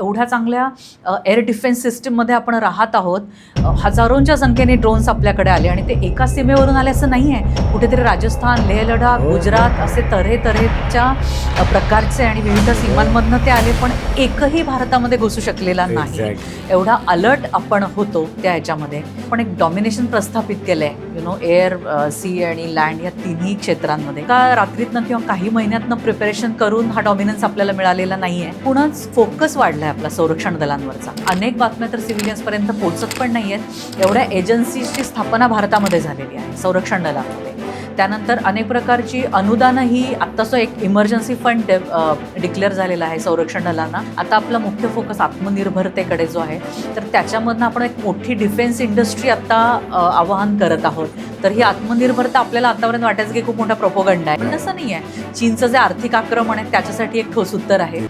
एवढ्या चांगल्या air defence सिस्टीममध्ये आपण राहत आहोत. हजारोंच्या संख्येने ड्रोन्स आपल्याकडे आले आणि ते एका सीमेवरून आले असं नाही आहे कुठेतरी राजस्थान लेह लडाख हो. गुजरात असे तऱ्हे तऱ्हेच्या प्रकारचे आणि विविध सीमांमधनं ते आले पण एकही भारतामध्ये घुसू शकलेला नाही. एवढा अलर्ट आपण होतो त्या ह्याच्यामध्ये. पण एक डॉमिनेशन प्रस्थापित केलंय. यु नो एअर सी आणि लँड या तिन्ही क्षेत्रांमध्ये. का रात्रीतनं किंवा काही महिन्यातनं प्रिपरेशन करून हा डॉमिनन्स आपल्याला मिळालेला नाहीये. पुन्हाच फोकस आहे आपला संरक्षण दलांवरचा. अनेक बातम्या तर सिव्हिलियन्स पर्यंत पोहोचत पण नाहीयेत. एवढ्या एजन्सीची स्थापना भारतामध्ये झालेली आहे संरक्षण दलामध्ये. त्यानंतर अनेक प्रकारची अनुदानही आत्ताचा एक इमर्जन्सी फंड डिक्लेअर झालेला आहे संरक्षण दलांना. आता आपला मुख्य फोकस आत्मनिर्भरतेकडे जो आहे तर त्याच्यामधनं आपण एक मोठी डिफेन्स इंडस्ट्री आत्ता आवाहन करत आहोत. तर ही आत्मनिर्भरता आपल्याला आतापर्यंत वाटायचं की खूप मोठा प्रोपोगंड आहे. पण तसं नाही आहे चीनचं जे आर्थिक आक्रमण आहे त्याच्यासाठी एक ठोस उत्तर आहे.